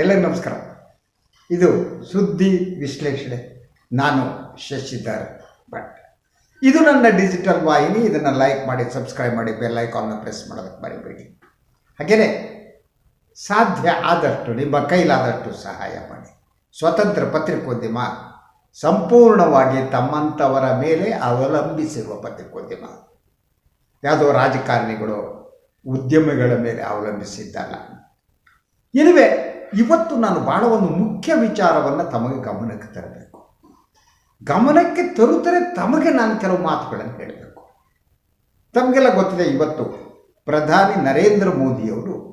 ಎಲ್ಲರಿಗೂ ನಮಸ್ಕಾರ. ಇದು ಸುದ್ದಿ ವಿಶ್ಲೇಷಣೆ. ನಾನು ಶಶಿಧರ್ ಭಟ್. ಇದು ನನ್ನ ಡಿಜಿಟಲ್ ವಾಹಿನಿ. ಇದನ್ನು ಲೈಕ್ ಮಾಡಿ ಸಬ್ಸ್ಕ್ರೈಬ್ ಮಾಡಿ ಬೆಲ್ ಐಕಾನ್ನ ಪ್ರೆಸ್ ಮಾಡೋದಕ್ಕೆ ಮರಿಬೇಡಿ ಹಾಗೆಯೇ ಸಾಧ್ಯ ಆದಷ್ಟು, ನಿಮ್ಮ ಕೈಲಾದಷ್ಟು ಸಹಾಯ ಮಾಡಿ. ಸ್ವತಂತ್ರ ಪತ್ರಿಕೋದ್ಯಮ, ಸಂಪೂರ್ಣವಾಗಿ ತಮ್ಮಂಥವರ ಮೇಲೆ ಅವಲಂಬಿಸಿರುವ ಪತ್ರಿಕೋದ್ಯಮ. ಯಾವುದೋ ರಾಜಕಾರಣಿಗಳು ಉದ್ಯಮಿಗಳ ಮೇಲೆ ಅವಲಂಬಿಸಿದ್ದಲ್ಲ. ಇದುವೇ ಇವತ್ತು ನಾನು ಬಹಳ ಒಂದು ಮುಖ್ಯ ವಿಚಾರವನ್ನು ತಮಗೆ ಗಮನಕ್ಕೆ ತರಬೇಕು. ಗಮನಕ್ಕೆ ತರುತ್ತರೆ ತಮಗೆ ನಾನು ಕೆಲವು ಮಾತುಗಳನ್ನು ಹೇಳಬೇಕು. ತಮಗೆಲ್ಲ ಗೊತ್ತಿದೆ ಇವತ್ತು ಪ್ರಧಾನಿ ನರೇಂದ್ರ ಮೋದಿಯವರು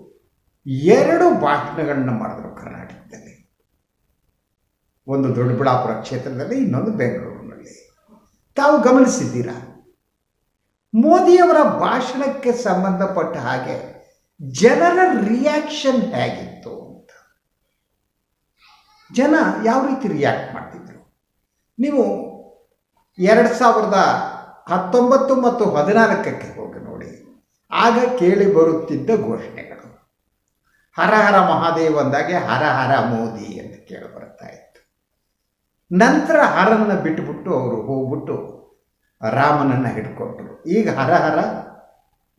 ಎರಡು ಭಾಷಣಗಳನ್ನು ಮಾಡಿದರು ಕರ್ನಾಟಕದಲ್ಲಿ. ಒಂದು ದೊಡ್ಡಬಳ್ಳಾಪುರ ಕ್ಷೇತ್ರದಲ್ಲಿ, ಇನ್ನೊಂದು ಬೆಂಗಳೂರಿನಲ್ಲಿ. ತಾವು ಗಮನಿಸಿದ್ದೀರಾ? ಮೋದಿಯವರ ಭಾಷಣಕ್ಕೆ ಸಂಬಂಧಪಟ್ಟ ಹಾಗೆ ಜನರ ರಿಯಾಕ್ಷನ್ ಹೇಗಿತ್ತು? ಜನ ಯಾವ ರೀತಿ ರಿಯಾಕ್ಟ್ ಮಾಡ್ತಿದ್ರು? ನೀವು ಎರಡು ಸಾವಿರದ ಹತ್ತೊಂಬತ್ತು ಮತ್ತು ಹದಿನಾಲ್ಕಕ್ಕೆ ಹೋಗಿ ನೋಡಿ, ಆಗ ಕೇಳಿ ಬರುತ್ತಿದ್ದ ಘೋಷಣೆಗಳು. ಹರ ಹರ ಮಹಾದೇವ್ ಅಂದಾಗೆ ಹರ ಮೋದಿ ಅಂತ ಕೇಳಿ ಬರ್ತಾ ಇತ್ತು. ನಂತರ ಹರನ್ನು ಬಿಟ್ಟುಬಿಟ್ಟು ಅವರು ಹೋಗ್ಬಿಟ್ಟು ರಾಮನನ್ನು ಹಿಡ್ಕೊಟ್ರು ಈಗ ಹರ ಹರ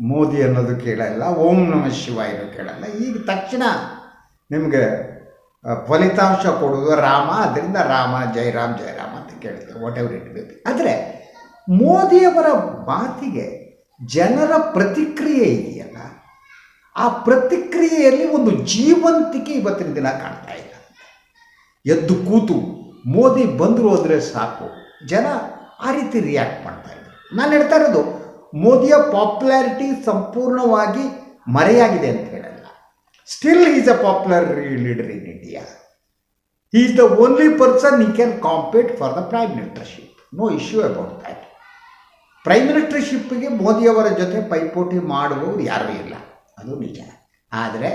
ಮೋದಿ ಅನ್ನೋದು ಕೇಳಲ್ಲ, ಓಂ ನಮ ಶಿವಾಯನು ಕೇಳಲ್ಲ. ಈಗ ತಕ್ಷಣ ನಿಮಗೆ ಫಲಿತಾಂಶ ಕೊಡುವುದು ರಾಮ ಅದರಿಂದ ರಾಮ ಜಯರಾಮ್ ಜಯರಾಮ್ ಅಂತ ಕೇಳಿದ್ರು ವಾಟ್ ಎವರ್ ಇಟ್ ಬಿ ಆದರೆ, ಮೋದಿಯವರ ಮಾತಿಗೆ ಜನರ ಪ್ರತಿಕ್ರಿಯೆ ಇದೆಯಲ್ಲ? ಆ ಪ್ರತಿಕ್ರಿಯೆಯಲ್ಲಿ ಒಂದು ಜೀವಂತಿಕೆ ಇವತ್ತಿನ ದಿನ ಕಾಣ್ತಾ ಇಲ್ಲ. ಎದ್ದು ಕೂತು ಮೋದಿ ಬಂದರು ಅಂದರೆ ಸಾಕು. ಜನ ಆ ರೀತಿ ರಿಯಾಕ್ಟ್ ಮಾಡ್ತಾ ಇದ್ದರು ನಾನು ಹೇಳ್ತಾ ಇರೋದು, ಮೋದಿಯ ಪಾಪ್ಯುಲಾರಿಟಿ ಸಂಪೂರ್ಣವಾಗಿ ಮರೆಯಾಗಿದೆ ಅಂತ ಹೇಳಲ್ಲ. Still is a popular leader in India he is the only person he can compete for the prime ministership no issue about that prime ಮಿನಿಸ್ಟರ್ಶಿಪ್ಗೆ ಮೋದಿಯವರ ಜೊತೆ ಪೈಪೋಟಿ ಮಾಡುವವರು ಯಾರೂ ಇಲ್ಲ. ಅದು ನಿಜ. ಆದರೆ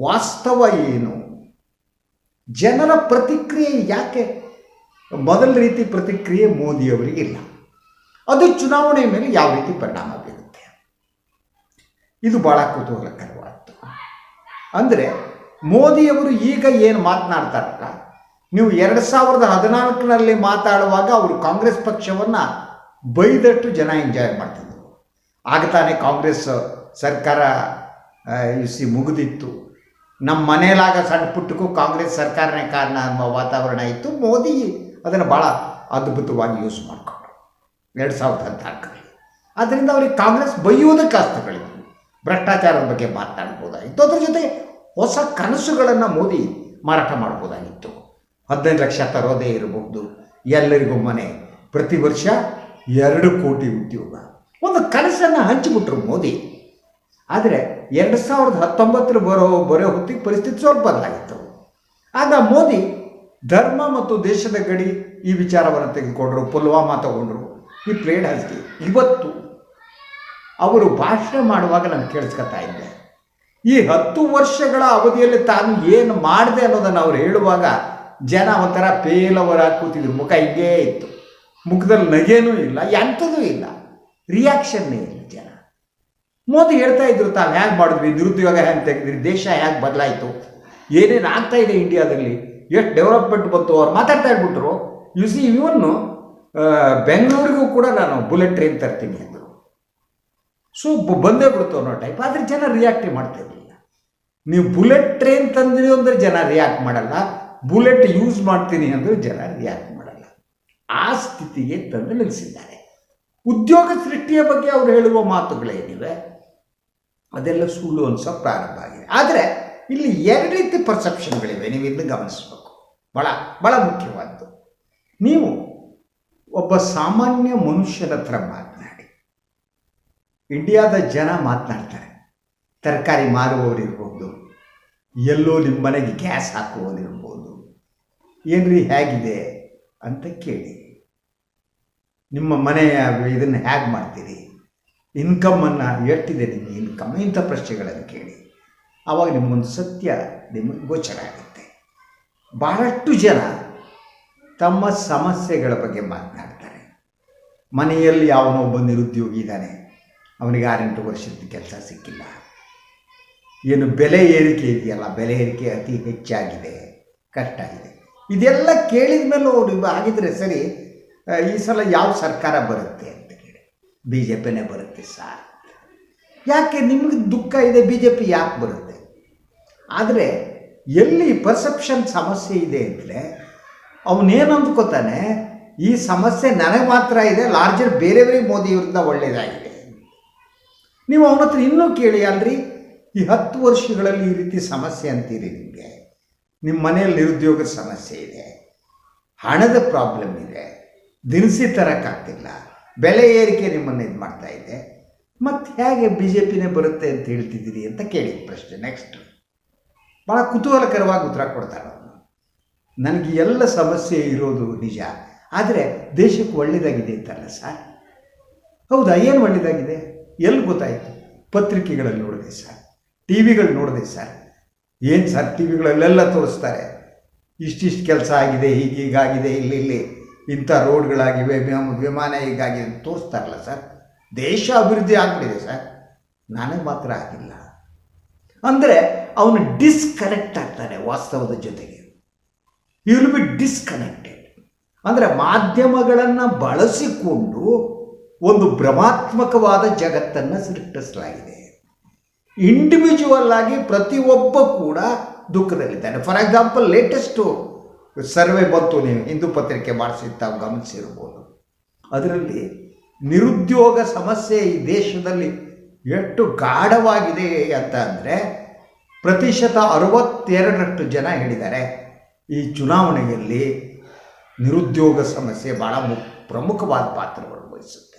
ವಾಸ್ತವ ಏನು? ಜನರ ಪ್ರತಿಕ್ರಿಯೆ ಯಾಕೆ? ಮೊದಲ ರೀತಿ ಪ್ರತಿಕ್ರಿಯೆ ಮೋದಿಯವರಿಗಿಲ್ಲ ಅದು ಚುನಾವಣೆ ಮೇಲೆ ಯಾವ ರೀತಿ ಪರಿಣಾಮ ಬೀರುತ್ತೆ? ಇದು ಭಾಳ ಕುತೂಹಲಕರವಾದ್ದು ಅಂದರೆ ಮೋದಿಯವರು ಈಗ ಏನು ಮಾತನಾಡ್ತಾರಲ್ಲ ನೀವು ಎರಡು ಸಾವಿರದ ಹದಿನಾಲ್ಕರಲ್ಲಿ ಮಾತಾಡುವಾಗ ಅವರು ಕಾಂಗ್ರೆಸ್ ಪಕ್ಷವನ್ನು ಬೈದಟ್ಟು ಜನ ಎಂಜಾಯ್ ಮಾಡ್ತಿದ್ರು. ಆಗ ತಾನೇ ಕಾಂಗ್ರೆಸ್ ಸರ್ಕಾರ ಸಿ ಮುಗಿದಿತ್ತು. ನಮ್ಮ ಮನೇಲಾಗ ಸಣ್ಣ ಪುಟ್ಟಕ್ಕೂ ಕಾಂಗ್ರೆಸ್ ಸರ್ಕಾರನೇ ಕಾರಣ ಅನ್ನುವ ವಾತಾವರಣ ಇತ್ತು. ಮೋದಿ ಅದನ್ನು ಭಾಳ ಅದ್ಭುತವಾಗಿ ಯೂಸ್ ಮಾಡಿಕೊಂಡ್ರು. ಎರಡು ಸಾವಿರದ ಹದಿನಾಲ್ಕರಲ್ಲಿ. ಆದ್ದರಿಂದ ಅವ್ರಿಗೆ ಕಾಂಗ್ರೆಸ್ ಬೈಯುವುದಕ್ಕೆ ಅಸ್ತಗಳಿದ್ವು ಭ್ರಷ್ಟಾಚಾರದ ಬಗ್ಗೆ ಮಾತನಾಡ್ಬೋದಾಗಿತ್ತು ಅದ್ರ ಜೊತೆ ಹೊಸ ಕನಸುಗಳನ್ನು ಮೋದಿ ಮಾರಾಟ ಮಾಡ್ಬೋದಾಗಿತ್ತು ಹದಿನೈದು ಲಕ್ಷ ತರೋದೇ ಇರಬಹುದು. ಎಲ್ಲರಿಗೂ ಮನೆ. ಪ್ರತಿ ವರ್ಷ ಎರಡು ಕೋಟಿ ಉದ್ಯೋಗ. ಒಂದು ಕನಸನ್ನು ಹಂಚಿಬಿಟ್ರು ಮೋದಿ. ಆದರೆ ಎರಡು ಸಾವಿರದ ಹತ್ತೊಂಬತ್ತರ ಬರೋ ಬರೋ ಹೊತ್ತಿಗೆ ಪರಿಸ್ಥಿತಿ ಸ್ವಲ್ಪ ಬದಲಾಗಿತ್ತು. ಆಗ ಮೋದಿ ಧರ್ಮ ಮತ್ತು ದೇಶದ ಗಡಿ ಈ ವಿಚಾರವನ್ನು ತೆಗೆದುಕೊಂಡರು, ಪುಲ್ವಾಮಾ ತಗೊಂಡ್ರು. ಈ ಪ್ಲೇಡ್ ಹಸ್ತಿ ಇವತ್ತು ಅವರು ಭಾಷಣ ಮಾಡುವಾಗ ನಾನು ಕೇಳಿಸ್ಕೊತಾ ಇದ್ದೆ. ಈ ಹತ್ತು ವರ್ಷಗಳ ಅವಧಿಯಲ್ಲಿ ತಾನು ಏನು ಮಾಡಿದೆ ಅನ್ನೋದನ್ನು ಅವ್ರು ಹೇಳುವಾಗ ಜನ ಒಂಥರ ಪೇಲವರ ಕೂತಿದ್ರು. ಮುಖ ಹಿಂಗೇ ಇತ್ತು. ಮುಖದಲ್ಲಿ ನಗೇನೂ ಇಲ್ಲ, ಎಂಥದೂ ಇಲ್ಲ. ರಿಯಾಕ್ಷನ್ನೇ ಇಲ್ಲ ಜನ. ಮೋದಿ ಹೇಳ್ತಾ ಇದ್ರು, ತಾವು ಹೇಗೆ ಮಾಡಿದ್ವಿ ನಿರುದ್ಯೋಗ ಹೆಂಗೆ ತೆಗೆದ್ರಿ? ದೇಶ ಹೇಗೆ ಬದಲಾಯಿತು? ಏನೇನು ಆಗ್ತಾ ಇದೆ ಇಂಡಿಯಾದಲ್ಲಿ? ಎಷ್ಟು ಡೆವಲಪ್ಮೆಂಟ್ ಬಂತು? ಅವ್ರು ಮಾತಾಡ್ತಾ ಇಟ್ಬಿಟ್ರು ಯು ಸಿ ಇವನ್ನು ಬೆಂಗಳೂರಿಗೂ ಕೂಡ ನಾನು ಬುಲೆಟ್ ಟ್ರೈನ್ ತರ್ತೀನಿ ಅಂದರು ಸೊ ಬಂದೇ ಬಿಡ್ತು ಅನ್ನೋ ಟೈಪ್ ಆದರೆ ಜನ ರಿಯಾಕ್ಟ್ ಇರಲಿಲ್ಲ. ನೀವು ಬುಲೆಟ್ ಟ್ರೈನ್ ತಂದ್ರಿ ಅಂದರೆ ಜನ ರಿಯಾಕ್ಟ್ ಮಾಡಲ್ಲ. ಬುಲೆಟ್ ಯೂಸ್ ಮಾಡ್ತೀನಿ ಅಂದರೆ ಜನ ರಿಯಾಕ್ಟ್ ಮಾಡಲ್ಲ. ಆ ಸ್ಥಿತಿಗೆ ತಂದು ನಿಲ್ಲಿಸಿದ್ದಾರೆ. ಉದ್ಯೋಗ ಸೃಷ್ಟಿಯ ಬಗ್ಗೆ ಅವರು ಹೇಳುವ ಮಾತುಗಳೇನಿವೆ? ಅದೆಲ್ಲ ಸುಳ್ಳು ಅನ್ಸೋ ಪ್ರಾರಂಭ ಆಗಿದೆ. ಆದರೆ, ಇಲ್ಲಿ ಎರಡು ರೀತಿ ಪರ್ಸೆಪ್ಷನ್ಗಳಿವೆ ನೀವು ಇದನ್ನು ಗಮನಿಸಬೇಕು. ಭಾಳ ಭಾಳ ಮುಖ್ಯವಾದ್ದು. ನೀವು ಒಬ್ಬ ಸಾಮಾನ್ಯ ಮನುಷ್ಯನ ಹತ್ರ ಮಾತನಾಡಿ ಇಂಡಿಯಾದ ಜನ ಮಾತನಾಡ್ತಾರೆ. ತರಕಾರಿ ಮಾರುವವರಿರ್ಬೋದು ಎಲ್ಲೋ ನಿಮ್ಮ ಮನೆಗೆ ಗ್ಯಾಸ್ ಹಾಕುವವರಿರ್ಬೋದು ಏನ್ರಿ ಹೇಗಿದೆ ಅಂತ ಕೇಳಿ. ನಿಮ್ಮ ಮನೆಯ ಇದನ್ನು ಹೇಗೆ ಮಾಡ್ತೀರಿ? ಇನ್ಕಮನ್ನು ಎಷ್ಟಿದೆ ನಿಮ್ಮ ಇನ್ಕಮ್ ಇಂಥ ಪ್ರಶ್ನೆಗಳನ್ನು ಕೇಳಿ. ಆವಾಗ ನಿಮಗೊಂದು ಸತ್ಯ ನಿಮಗೆ ಗೋಚರ ಆಗುತ್ತೆ. ಬಹಳಷ್ಟು ಜನ ತಮ್ಮ ಸಮಸ್ಯೆಗಳ ಬಗ್ಗೆ ಮಾತನಾಡ್ತಾರೆ. ಮನೆಯಲ್ಲಿ ಯಾವನೋ ಒಬ್ಬ ನಿರುದ್ಯೋಗಿ ಇದ್ದಾನೆ ಅವನಿಗೆ ಆರೆಂಟು ವರ್ಷದ ಕೆಲಸ ಸಿಕ್ಕಿಲ್ಲ. ಏನು ಬೆಲೆ ಏರಿಕೆ ಇದೆಯಲ್ಲ, ಬೆಲೆ ಏರಿಕೆ ಅತಿ ಹೆಚ್ಚಾಗಿದೆ, ಕಷ್ಟ ಇದೆ ಇದೆಲ್ಲ ಕೇಳಿದ ಮೇಲೆ ಅವರು ಆಗಿದ್ರೆ ಸರಿ ಈ ಸಲ ಯಾವ ಸರ್ಕಾರ ಬರುತ್ತೆ ಅಂತ ಕೇಳಿ. ಬಿ ಜೆ ಪಿನೇ ಬರುತ್ತೆ ಸಾರ್. ಯಾಕೆ ನಿಮಗೆ ದುಃಖ ಇದೆ ಬಿ ಜೆ ಪಿ ಯಾಕೆ ಬರುತ್ತೆ? ಆದರೆ ಎಲ್ಲಿ ಪರ್ಸೆಪ್ಷನ್ ಸಮಸ್ಯೆ ಇದೆ ಅಂದರೆ, ಅವನೇನು ಅಂದ್ಕೋತಾನೆ, ಈ ಸಮಸ್ಯೆ ನನಗೆ ಮಾತ್ರ ಇದೆ ಲಾರ್ಜರ್ ಬೇರೆಯವರಿಗೆ ಮೋದಿಯವರಿಂದ ಒಳ್ಳೆಯದಾಗಿದೆ ನೀವು ಅವನ ಹತ್ರ ಇನ್ನೂ ಕೇಳಿ ಅಲ್ರಿ ಈ ಹತ್ತು ವರ್ಷಗಳಲ್ಲಿ ಈ ರೀತಿ ಸಮಸ್ಯೆ ಅಂತೀರಿ ನಿಮಗೆ. ನಿಮ್ಮ ಮನೆಯಲ್ಲಿ ನಿರುದ್ಯೋಗದ ಸಮಸ್ಯೆ ಇದೆ. ಹಣದ ಪ್ರಾಬ್ಲಮ್ ಇದೆ. ದಿನಸಿ ತರೋಕ್ಕಾಗ್ತಿಲ್ಲ ಬೆಲೆ ಏರಿಕೆ ನಿಮ್ಮನ್ನು ಇದು ಮಾಡ್ತಾ ಇದೆ. ಮತ್ತು ಹೇಗೆ ಬಿ ಜೆ ಪಿನೇ ಬರುತ್ತೆ ಅಂತ ಹೇಳ್ತಿದ್ದೀರಿ ಅಂತ ಕೇಳಿ ಪ್ರಶ್ನೆ. ನೆಕ್ಸ್ಟ್ ಭಾಳ ಕುತೂಹಲಕರವಾಗಿ ಉತ್ತರ ಕೊಡ್ತಾರೆ ಅವನು ನನಗೆ ಎಲ್ಲ ಸಮಸ್ಯೆ ಇರೋದು ನಿಜ. ಆದರೆ ದೇಶಕ್ಕೆ ಒಳ್ಳೆಯದಾಗಿದೆ ಅಂತಲ್ಲ ಸರ್? ಹೌದಾ? ಏನು ಒಳ್ಳೆಯದಾಗಿದೆ ಎಲ್ಲಿ ಗೊತ್ತಾಯಿತು? ಪತ್ರಿಕೆಗಳಲ್ಲಿ ನೋಡಿದೆ ಸರ್. ಟಿ ವಿಗಳು ನೋಡಿದೆ ಸರ್. ಏನು ಸರ್ ಟಿ ವಿಗಳಲ್ಲೆಲ್ಲ ತೋರಿಸ್ತಾರೆ? ಇಷ್ಟಿಷ್ಟು ಕೆಲಸ ಆಗಿದೆ ಹೀಗೀಗಾಗಿದೆ ಇಲ್ಲಿ ಇಲ್ಲಿ. ಇಂಥ ರೋಡ್ಗಳಾಗಿವೆ, ವಿಮ- ವಿಮಾನ ಹೀಗಾಗಿದೆ ಅಂತ ತೋರಿಸ್ತಾರಲ್ಲ ಸರ್. ದೇಶ ಅಭಿವೃದ್ಧಿ ಆಗ್ಬಿಟ್ಟಿದೆ ಸರ್. ನನಗೆ ಮಾತ್ರ ಆಗಿಲ್ಲ. ಅಂದರೆ ಅವನು ಡಿಸ್ಕನೆಕ್ಟ್ ಆಗ್ತಾನೆ ವಾಸ್ತವದ ಜೊತೆಗೆ. ಯು ಬಿ ಡಿಸ್ಕನೆಕ್ಟೆಡ್ ಅಂದರೆ ಮಾಧ್ಯಮಗಳನ್ನು ಬಳಸಿಕೊಂಡು ಒಂದು ಭ್ರಮಾತ್ಮಕವಾದ ಜಗತ್ತನ್ನು ಸೃಷ್ಟಿಸಲಾಗಿದೆ. ಇಂಡಿವಿಜುವಲ್ ಆಗಿ ಪ್ರತಿಯೊಬ್ಬ ಕೂಡ ದುಃಖದಲ್ಲಿದ್ದಾನೆ. ಫಾರ್ ಎಕ್ಸಾಂಪಲ್ ಲೇಟೆಸ್ಟು ಸರ್ವೆ ಬಂತು ನೀವು ಹಿಂದೂ ಪತ್ರಿಕೆ ಮಾಡಿಸಿದ್ದ ಗಮನಿಸಿರ್ಬೋದು ಅದರಲ್ಲಿ ನಿರುದ್ಯೋಗ ಸಮಸ್ಯೆ ಈ ದೇಶದಲ್ಲಿ ಎಷ್ಟು ಗಾಢವಾಗಿದೆ ಅಂತ ಅಂದರೆ ಪ್ರತಿಶತ ಅರವತ್ತೆರಡರಷ್ಟು ಜನ ಹೇಳಿದ್ದಾರೆ. ಈ ಚುನಾವಣೆಯಲ್ಲಿ ನಿರುದ್ಯೋಗ ಸಮಸ್ಯೆ ಭಾಳ ಪ್ರಮುಖವಾದ ಪಾತ್ರವನ್ನು ವಹಿಸುತ್ತೆ.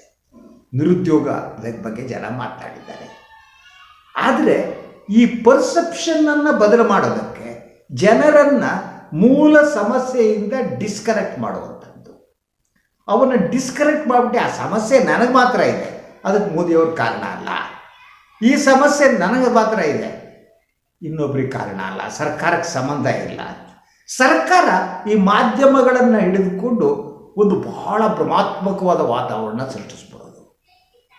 ನಿರುದ್ಯೋಗದ ಬಗ್ಗೆ ಜನ ಮಾತಾಡಿದ್ದಾರೆ. ಆದರೆ ಈ ಪರ್ಸೆಪ್ಷನ್ನನ್ನು ಬದಲು ಮಾಡೋದಕ್ಕೆ ಜನರನ್ನು ಮೂಲ ಸಮಸ್ಯೆಯಿಂದ ಡಿಸ್ಕನೆಕ್ಟ್ ಮಾಡುವಂಥದ್ದು. ಅವನ್ನು ಡಿಸ್ಕನೆಕ್ಟ್ ಮಾಡಿಬಿಟ್ಟು ಆ ಸಮಸ್ಯೆ ನನಗೆ ಮಾತ್ರ ಇದೆ. ಅದಕ್ಕೆ ಮೋದಿಯವ್ರ ಕಾರಣ ಅಲ್ಲ. ಈ ಸಮಸ್ಯೆ ನನಗೆ ಮಾತ್ರ ಇದೆ. ಇನ್ನೊಬ್ರಿಗೆ ಕಾರಣ ಅಲ್ಲ. ಸರ್ಕಾರಕ್ಕೆ ಸಂಬಂಧ ಇಲ್ಲ. ಸರ್ಕಾರ ಈ ಮಾಧ್ಯಮಗಳನ್ನು ಹಿಡಿದುಕೊಂಡು ಒಂದು ಬಹಳ ಭ್ರಮಾತ್ಮಕವಾದ ವಾತಾವರಣ ಸೃಷ್ಟಿಸ್ಬಿಡೋದು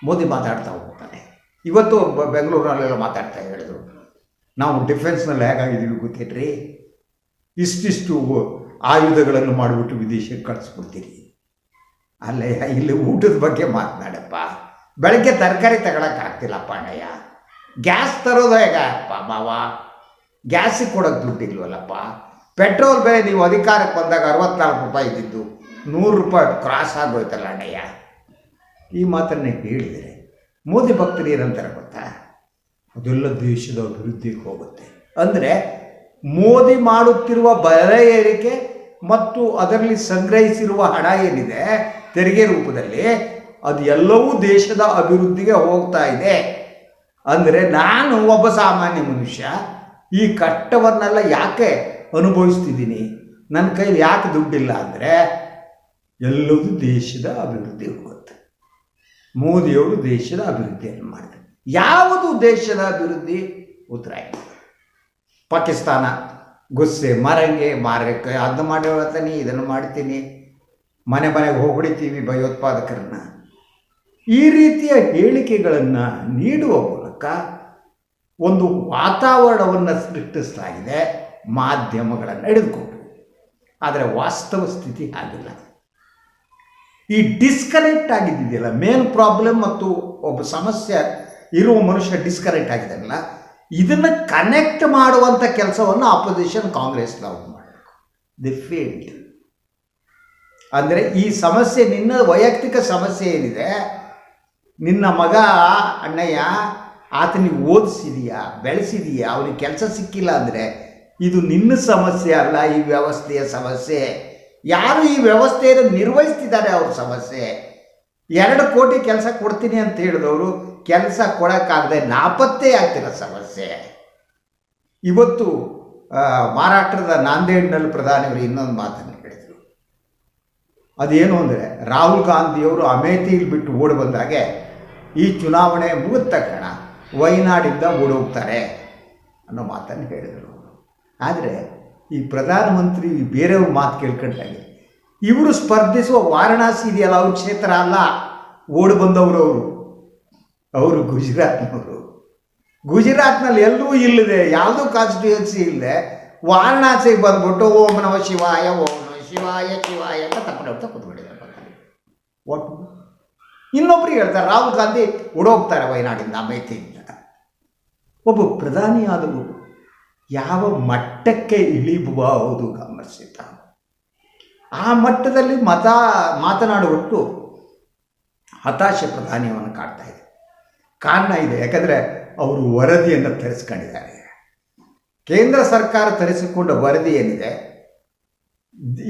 ಮೋದಿ ಮಾತಾಡ್ತಾ ಹೋಗ್ತಾನೆ. ಇವತ್ತು ಬೆಂಗಳೂರಿನಲ್ಲೆಲ್ಲ ಮಾತಾಡ್ತಾ ಹೇಳಿದರು. ನಾವು ಡಿಫೆನ್ಸ್ನಲ್ಲಿ ಹೇಗಾಗಿದ್ದೀವಿ ಗೊತ್ತೇನ್ರಿ? ಇಷ್ಟಿಷ್ಟು ಆಯುಧಗಳನ್ನು ಮಾಡಿಬಿಟ್ಟು ವಿದೇಶಕ್ಕೆ ಕಳಿಸ್ಬಿಡ್ತೀರಿ. ಅಲ್ಲಯ್ಯ, ಇಲ್ಲಿ ಊಟದ ಬಗ್ಗೆ ಮಾತನಾಡಪ್ಪ. ಬೆಳಗ್ಗೆ ತರಕಾರಿ ತಗೊಳಕ್ಕಾಗ್ತಿಲ್ಲಪ್ಪ ಅಣ್ಣಯ್ಯ. ಗ್ಯಾಸ್ ತರೋದು ಹೇಗಪ್ಪ ಮಾವ? ಗ್ಯಾಸಿಗೆ ಕೊಡೋಕೆ ದುಡ್ಡಿಲ್ವಲ್ಲಪ್ಪ ಪೆಟ್ರೋಲ್ ಬೆಲೆ ನೀವು ಅಧಿಕಾರಕ್ಕೆ ಬಂದಾಗ ಅರವತ್ನಾಲ್ಕು ರೂಪಾಯಿ ಇದ್ದಿದ್ದು, ನೂರು ರೂಪಾಯಿ ಕ್ರಾಸ್ ಆಗೋಯ್ತಲ್ಲ ಅಣ್ಣಯ್ಯ. ಈ ಮಾತನ್ನೇ ಕೇಳಿದರೆ ಮೋದಿ ಭಕ್ತರು ಏನಂತಾರೆ ಗೊತ್ತಾ? ಅದೆಲ್ಲ ದೇಶದ ಅಭಿವೃದ್ಧಿಗೆ ಹೋಗುತ್ತೆ. ಅಂದರೆ ಮೋದಿ ಮಾಡುತ್ತಿರುವ ಬೆಲೆ ಏರಿಕೆ ಮತ್ತು ಅದರಲ್ಲಿ ಸಂಗ್ರಹಿಸಿರುವ ಹಣ ಏನಿದೆ, ತೆರಿಗೆ ರೂಪದಲ್ಲಿ ಅದು ಎಲ್ಲವೂ ದೇಶದ ಅಭಿವೃದ್ಧಿಗೆ ಹೋಗ್ತಾ ಇದೆ. ಅಂದರೆ ನಾನು ಒಬ್ಬ ಸಾಮಾನ್ಯ ಮನುಷ್ಯ, ಈ ಕಷ್ಟವನ್ನೆಲ್ಲ ಯಾಕೆ ಅನುಭವಿಸ್ತಿದ್ದೀನಿ? ನನ್ನ ಕೈಲಿ ಯಾಕೆ ದುಡ್ಡಿಲ್ಲ ಅಂದರೆ ಎಲ್ಲವೂ ದೇಶದ ಅಭಿವೃದ್ಧಿ ಹೋಗುತ್ತೆ. ಮೋದಿಯವರು ದೇಶದ ಅಭಿವೃದ್ಧಿಯನ್ನು ಮಾಡಿದರು? ಯಾವುದು ದೇಶದ ಅಭಿವೃದ್ಧಿ? ಉತ್ತರಾಯಣ ಪಾಕಿಸ್ತಾನ, ಗುಸ್ಸೆ, ಮಾರಂಗೆ ಮಾರಕ್ಕೆ ಅದನ್ನು ಮಾಡಿ ಹೇಳ್ತಾನೆ ಇದನ್ನು ಮಾಡ್ತೀನಿ. ಮನೆ ಮನೆಗೆ ಹೋಗ್ಬಿಡ್ತೀವಿ ಭಯೋತ್ಪಾದಕರನ್ನ. ಈ ರೀತಿಯ ಹೇಳಿಕೆಗಳನ್ನು ನೀಡುವ ಮೂಲಕ ಒಂದು ವಾತಾವರಣವನ್ನು ಸೃಷ್ಟಿಸಲಾಗಿದೆ, ಮಾಧ್ಯಮಗಳನ್ನು ಹಿಡಿದುಕೊಂಡು. ಆದರೆ ವಾಸ್ತವ ಸ್ಥಿತಿ ಆಗಿಲ್ಲ ಈ ಡಿಸ್ಕನೆಕ್ಟ್ ಆಗಿದ್ದಿದೆಯಲ್ಲ ಮೇನ್ ಪ್ರಾಬ್ಲಮ್ ಮತ್ತು ಒಬ್ಬ ಸಮಸ್ಯೆ ಇರುವ ಮನುಷ್ಯ ಡಿಸ್ಕನೆಕ್ಟ್ ಆಗಿದೆಯಲ್ಲ ಇದನ್ನು ಕನೆಕ್ಟ್ ಮಾಡುವಂಥ ಕೆಲಸವನ್ನು ಆಪೋಸಿಷನ್ ಕಾಂಗ್ರೆಸ್ನವ್ರು ಮಾಡಬೇಕು. ದಿ ಫೇಲ್ಡ್ ಅಂದರೆ ಈ ಸಮಸ್ಯೆ ನಿನ್ನ ವೈಯಕ್ತಿಕ ಸಮಸ್ಯೆ ಏನಿದೆ, ನಿನ್ನ ಮಗ ಅಣ್ಣಯ್ಯ ಆತನಿಗೆ ಓದಿಸಿದೀಯಾ, ಬೆಳೆಸಿದೀಯಾ, ಅವನಿಗೆ ಕೆಲಸ ಸಿಕ್ಕಿಲ್ಲ ಅಂದರೆ ಇದು ನಿನ್ನ ಸಮಸ್ಯೆ ಅಲ್ಲ, ಈ ವ್ಯವಸ್ಥೆಯ ಸಮಸ್ಯೆ. ಯಾರು ಈ ವ್ಯವಸ್ಥೆಯನ್ನು ನಿರ್ವಹಿಸ್ತಿದ್ದಾರೆ ಅವ್ರ ಸಮಸ್ಯೆ? ಎರಡು ಕೋಟಿ ಕೆಲಸ ಕೊಡ್ತೀನಿ ಅಂತ ಹೇಳಿದವರು ಕೆಲಸ ಕೊಡೋಕ್ಕಾಗದೆ ನಾಪತ್ತೆ ಆಗ್ತಿರೋ ಸಮಸ್ಯೆ. ಇವತ್ತು ಮಹಾರಾಷ್ಟ್ರದ ನಾಂದೇಡ್ನಲ್ಲಿ ಪ್ರಧಾನಿಯವರು ಇನ್ನೊಂದು ಮಾತನ್ನು ಹೇಳಿದರು. ಅದೇನು ಅಂದರೆ, ರಾಹುಲ್ ಗಾಂಧಿಯವರು ಅಮೇಥಿಯಲ್ಲಿ ಬಿಟ್ಟು ಓಡಿ ಬಂದಾಗೆ ಈ ಚುನಾವಣೆ ಮುಗಿದ ತಕ್ಷಣ ವಯನಾಡಿಂದ ಓಡೋಗ್ತಾರೆ ಅನ್ನೋ ಮಾತನ್ನು ಹೇಳಿದರು. ಆದರೆ ಈ ಪ್ರಧಾನಮಂತ್ರಿ ಬೇರೆಯವ್ರ ಮಾತು ಕೇಳ್ಕೊಂಡಾಗೆ, ಇವರು ಸ್ಪರ್ಧಿಸುವ ವಾರಣಾಸಿ ಇದೆಯಲ್ಲ, ಅವ್ರ ಕ್ಷೇತ್ರ ಅಲ್ಲ, ಓಡಿ ಬಂದವರು ಅವರು. ಅವರು ಗುಜರಾತ್ನವರು. ಗುಜರಾತ್ನಲ್ಲಿ ಎಲ್ಲೂ ಇಲ್ಲದೆ, ಯಾವುದೂ ಕಾನ್ಸ್ಟಿಟ್ಯೂನ್ಸಿ ಇಲ್ಲದೆ, ವಾರಣಾಸಿಗೆ ಬಂದ್ಬಿಟ್ಟು ಓಂ ನಮ ಶಿವಾಯ, ಓಂ ನಮ ಶಿವಾಯ ಶಿವಾಯ ಅಂತ ತಪ್ಪು ಹೊಡ್ತಾ ಕೂತ್ಬಿಟ್ಟಿದ್ದಾರೆ ಪಕ್ಕದಲ್ಲಿ. ಒಟ್ಟು. ಇನ್ನೊಬ್ರಿಗೆ ಹೇಳ್ತಾರೆ, ರಾಹುಲ್ ಗಾಂಧಿ ಓಡೋಗ್ತಾರೆ ವಯನಾಡಿಂದ ಅಮೇಥಿಯಿಂದ ಒಬ್ಬ ಪ್ರಧಾನಿಯಾದವರು ಯಾವ ಮಟ್ಟಕ್ಕೆ ಇಳಿಬಹುದು ಗಮನಿಸಿದ್ದ ಆ ಮಟ್ಟದಲ್ಲಿ ಮತ ಮಾತನಾಡುವಟ್ಟು ಹತಾಶೆ ಪ್ರಧಾನಿಯನ್ನು ಕಾಡ್ತಾ ಇದೆ. ಕಾರಣ ಇದೆ, ಯಾಕಂದರೆ ಅವರು ವರದಿಯನ್ನು ತರಿಸ್ಕೊಂಡಿದ್ದಾರೆ. ಕೇಂದ್ರ ಸರ್ಕಾರ ತರಿಸಿಕೊಂಡ ವರದಿ ಏನಿದೆ?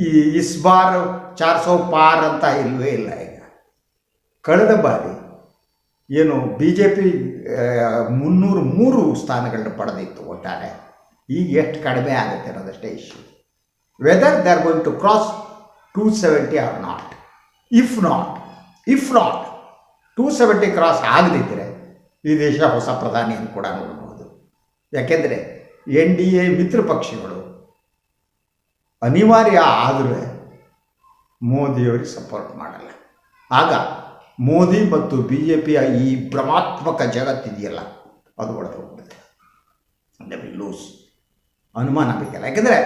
ಈ ಇಸ್ ಬಾರ್ ಚಾರ್ ಸೌ ಪಾರ್ ಅಂತ ಇಲ್ಲವೇ ಇಲ್ಲ ಈಗ. ಕಳೆದ ಬಾರಿ ಏನು ಬಿ ಜೆ ಪಿ ಮುನ್ನೂರು ಮೂರು ಸ್ಥಾನಗಳನ್ನ ಪಡೆದಿತ್ತು ಒಟ್ಟಾರೆ. ಈಗ ಎಷ್ಟು ಕಡಿಮೆ ಆಗುತ್ತೆ ಅನ್ನೋದಷ್ಟೇ issue whether they are going to cross two seventy or not if not if not two seventy cross ಆಗದಿದ್ದರೆ ಈ ದೇಶ ಹೊಸ ಪ್ರಧಾನಿಯನ್ನು ಕೂಡ ನೋಡಬಹುದು. ಯಾಕೆಂದರೆ ಎನ್ ಡಿ ಎ ಮಿತ್ರ ಪಕ್ಷಗಳು ಅನಿವಾರ್ಯ ಆದರೆ ಮೋದಿಯವರಿಗೆ ಸಪೋರ್ಟ್ ಮಾಡಲ್ಲ. ಆಗ ಮೋದಿ ಮತ್ತು ಬಿ ಜೆ ಪಿಯ ಈ ಭ್ರಮಾತ್ಮಕ ಜಗತ್ತಿದೆಯಲ್ಲ ಅದು ಒಳಗೆ ಹೋಗ್ಬಿಡುತ್ತೆ. ಲೂಸ್ ಅನುಮಾನ ಬೇಕಲ್ಲ ಯಾಕೆಂದರೆ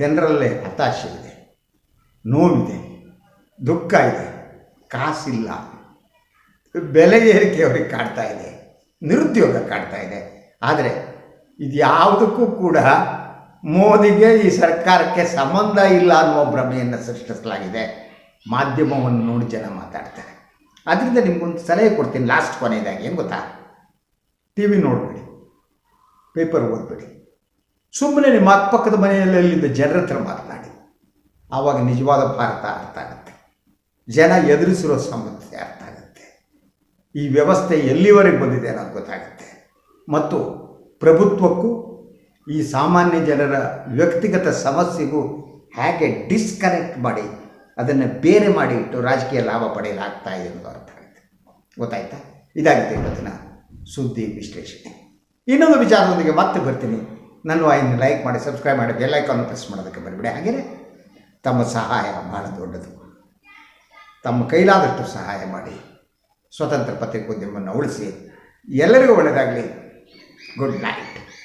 ಜನರಲ್ಲೇ ಹತಾಶೆ ಇದೆ, ನೋವಿದೆ, ದುಃಖ ಇದೆ, ಕಾಸಿಲ್ಲ. ಬೆಲೆ ಏರಿಕೆ ಅವ್ರಿಗೆ ಕಾಡ್ತಾ ಇದೆ, ನಿರುದ್ಯೋಗ ಕಾಡ್ತಾ ಇದೆ. ಆದರೆ ಇದು ಯಾವುದಕ್ಕೂ ಕೂಡ ಮೋದಿಗೆ ಈ ಸರ್ಕಾರಕ್ಕೆ ಸಂಬಂಧ ಇಲ್ಲ ಅನ್ನುವ ಭ್ರಮೆಯನ್ನು ಸೃಷ್ಟಿಸಲಾಗಿದೆ. ಮಾಧ್ಯಮವನ್ನು ನೋಡಿ ಜನ ಮಾತಾಡ್ತಾರೆ. ಅದರಿಂದ ನಿಮಗೊಂದು ಸಲಹೆ ಕೊಡ್ತೀನಿ, ಲಾಸ್ಟ್ ಕೊನೆಯದಾಗಿ. ಏನು ಗೊತ್ತಾ? ಟಿ ವಿ ನೋಡಬೇಡಿ, ಪೇಪರ್ ಓದಬೇಡಿ. ಸುಮ್ಮನೆ ನಿಮ್ಮ ಅಕ್ಕಪಕ್ಕದ ಮನೆಯಲ್ಲಿದ್ದ ಜನರ ಹತ್ರ ಮಾತನಾಡಿ. ಆವಾಗ ನಿಜವಾದ ಭಾರತ ಅರ್ಥ ಆಗುತ್ತೆ. ಜನ ಎದುರಿಸಿರೋ ಸಮಸ್ಯೆ ಅರ್ಥ ಆಗುತ್ತೆ. ಈ ವ್ಯವಸ್ಥೆ ಎಲ್ಲಿವರೆಗೆ ಬಂದಿದೆ ಅನ್ನೋದು ಗೊತ್ತಾಗುತ್ತೆ. ಮತ್ತು ಪ್ರಭುತ್ವಕ್ಕೂ ಈ ಸಾಮಾನ್ಯ ಜನರ ವ್ಯಕ್ತಿಗತ ಸಮಸ್ಯೆಗೂ ಹೇಗೆ ಡಿಸ್ಕನೆಕ್ಟ್ ಮಾಡಿ ಅದನ್ನು ಬೇರೆ ಮಾಡಿ ಇಟ್ಟು ರಾಜಕೀಯ ಲಾಭ ಪಡೆಯಲಾಗ್ತಾ ಇದೆ ಅನ್ನೋದು ಅರ್ಥ ಆಗುತ್ತೆ. ಗೊತ್ತಾಯ್ತಾ? ಇದಾಗಿದೆ ಇವತ್ತಿನ ಸುದ್ದಿ ವಿಶ್ಲೇಷಣೆ. ಇನ್ನೊಂದು ವಿಚಾರದೊಂದಿಗೆ ಮತ್ತೆ ಬರ್ತೀನಿ. ನನ್ನ ವಾಯಿನ ಲೈಕ್ ಮಾಡಿ ಸಬ್ಸ್ಕ್ರೈಬ್ ಮಾಡಿ ಬೆಲ್ ಐಕಾನ್ ಪ್ರೆಸ್ ಮಾಡೋದಕ್ಕೆ ಬರಬೇಡಿ ಹಾಗೆಯೇ ತಮ್ಮ ಸಹಾಯ ಬಹಳ ದೊಡ್ಡದು. ತಮ್ಮ ಕೈಲಾದಷ್ಟು ಸಹಾಯ ಮಾಡಿ. ಸ್ವತಂತ್ರ ಪತ್ರಿಕೋದ್ಯಮವನ್ನು ಉಳಿಸಿ. ಎಲ್ಲರಿಗೂ ಒಳ್ಳೆಯದಾಗಲಿ ಗುಡ್ ನೈಟ್